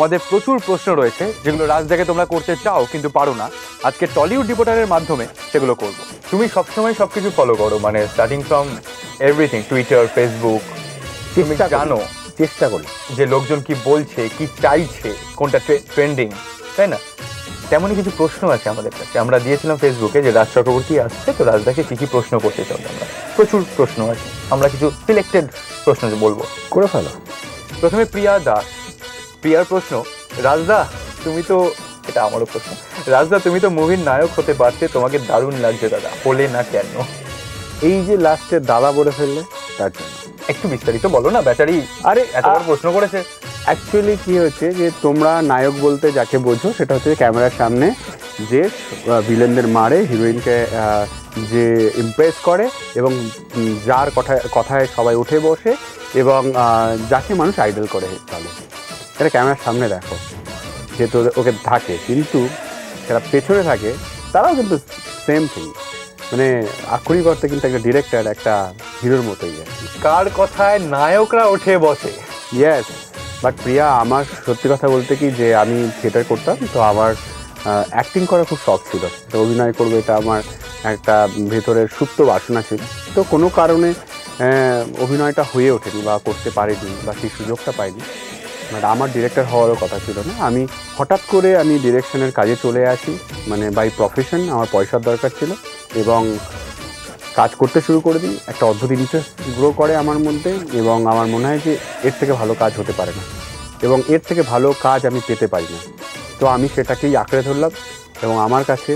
তোমাদের প্রচুর প্রশ্ন রয়েছে যেগুলো রাজদাকে তোমরা করতে চাও কিন্তু পারো না। আজকে টলিউড রিপোর্টারের মাধ্যমে সেগুলো করব। তুমি সবসময় সব কিছু ফলো করো মানে starting from everything Twitter Facebook তুমি জানো চেষ্টা করি। যে লোকজন কি বলছে কি চাইছে কোনটা ট্রেন্ডিং তাই না? তেমনই কিছু প্রশ্ন আছে আমাদের কাছে। আমরা দিয়েছিলাম ফেসবুকে যে রাজ চক্রবর্তী আসছে তো রাজদাকে কি কি প্রশ্ন করতে চাও আমরা প্রচুর প্রশ্ন আছে। আমরা কিছু সিলেক্টেড প্রশ্ন বলব। করে ফেলো। প্রথমে প্রিয়া দাস। প্রিয়ার প্রশ্ন রাজদা তুমি তো এটা আমারও প্রশ্ন রাজদা তুমি তো মুভির নায়ক হতে পারতে তোমাকে দারুণ লাগছে দাদা হলে না কেন? এই যে লাস্টে দাদা বলে ফেললে তার জন্য। একটু বিস্তারিত বলো না ব্যাটারি আরে এত বড় প্রশ্ন করেছে। অ্যাকচুয়ালি কি হচ্ছে যে তোমরা নায়ক বলতে যাকে বোঝো সেটা হচ্ছে ক্যামেরার সামনে যে ভিলেনদের মারে হিরোইনকে যে ইমপ্রেস করে এবং যার কথায় কথায় সবাই উঠে বসে এবং যাকে মানুষ আইডল করে চলে এটা ক্যামেরার সামনে দেখো যেহেতু ওকে থাকে কিন্তু যারা পেছনে থাকে তারাও কিন্তু সেম থিং মানে আক্ষরিক অর্থে কিন্তু একটা ডিরেক্টর একটা হিরোর মতোই কার কথায় নায়করা ওঠে বসে? ইয়েস বাট প্রিয়া আমার সত্যি কথা বলতে কি যে আমি থিয়েটার করতাম তো আমার অ্যাক্টিং করার খুব শখ ছিল। তো অভিনয় করব এটা আমার একটা ভেতরের সুপ্ত বাসনা ছিল। তো কোনো কারণে অভিনয়টা হয়ে ওঠেনি বা করতে পারিনি বা সেই সুযোগটা পাইনি। বাট আমার ডিরেক্টর হওয়ারও কথা ছিল না। আমি হঠাৎ করে আমি ডিরেকশনের কাজে চলে আসি মানে বাই প্রফেশন আমার পয়সার দরকার ছিল এবং কাজ করতে শুরু করে দিই। একটা অদ্ভুত ইন্টারেস্ট গ্রো করে আমার মধ্যে এবং আমার মনে হয় যে এর থেকে ভালো কাজ হতে পারে না এবং এর থেকে ভালো কাজ আমি পেতে পারি না। তো আমি সেটাকেই আঁকড়ে ধরলাম এবং আমার কাছে,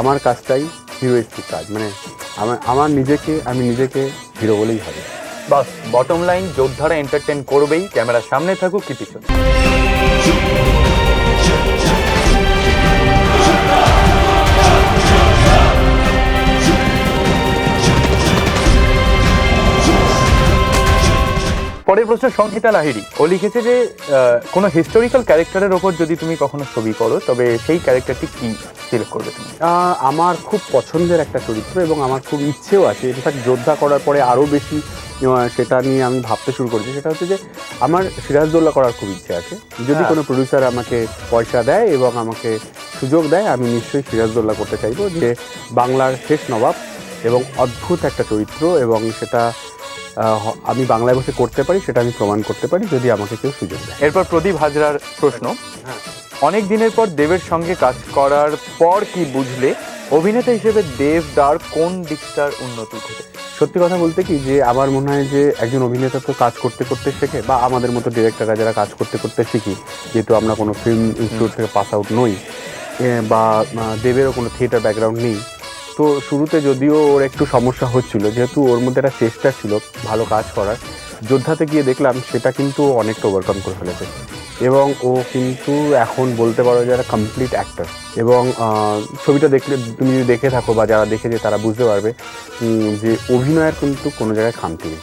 আমার কাজটাই হিরোইস্টিক কাজ। মানে আমার আমার নিজেকে, আমি নিজেকে হিরো বলেই ভাবি। বাস বটম লাইন যোদ্ধারা এন্টারটেন করবেই ক্যামেরার সামনে থাকুক, কি পিছনে? পরের প্রশ্ন, সংহিতা লাহিড়ী। ও লিখেছে যে কোনো হিস্টোরিক্যাল ক্যারেক্টারের ওপর যদি তুমি কখনো ছবি করো, তবে সেই ক্যারেক্টারটি কি সিলেক্ট করবে তুমি? আমার খুব পছন্দের একটা চরিত্র এবং আমার খুব ইচ্ছেও আছে। ইনফ্যাক্ট যোদ্ধা করার পরে আরও বেশি সেটা নিয়ে আমি ভাবতে শুরু করেছি। সেটা হচ্ছে যে আমার সিরাজদৌল্লা করার খুব ইচ্ছে আছে। যদি হ্যাঁ। কোনো প্রডিউসার আমাকে পয়সা দেয় এবং আমাকে সুযোগ দেয় আমি নিশ্চয়ই সিরাজদৌল্লা করতে চাইব যে বাংলার শেষ নবাব এবং অদ্ভুত একটা চরিত্র এবং সেটা আমি বাংলায় বসে করতে পারি সেটা আমি প্রমাণ করতে পারি যদি আমাকে কেউ সুযোগ দেয়। এরপর প্রদীপ হাজরার প্রশ্ন। হ্যাঁ। অনেক দিনের পর দেবের সঙ্গে কাজ করার পর কি বুঝলে? অভিনেতা হিসেবে দেব দার কোন দিকটার উন্নতি ঘটেছে? সত্যি কথা বলতে কি, যে আমার মনে হয় যে একজন অভিনেতা তো কাজ করতে করতে শেখে, বা আমাদের মতো ডিরেক্টররা যারা কাজ করতে করতে শিখি, যেহেতু আমরা কোনো ফিল্ম ইনস্টিটিউট থেকে পাস আউট নই বা দেবেরও কোনো থিয়েটার ব্যাকগ্রাউন্ড নেই, তো শুরুতে যদিও ওর একটু সমস্যা হচ্ছিল, যেহেতু ওর মধ্যে একটা চেষ্টা ছিল ভালো কাজ করার যোদ্ধাতে গিয়ে দেখলাম সেটা কিন্তু অনেকটা ওভারকাম করে ফেলেছে। এবং ও কিন্তু এখন বলতে পারো যারা কমপ্লিট অ্যাক্টার এবং ছবিটা দেখলে, তুমি যদি দেখে থাকো বা যারা দেখেছে তারা বুঝতে পারবে যে অভিনয়ের কিন্তু কোনো জায়গায় খামতি নেই।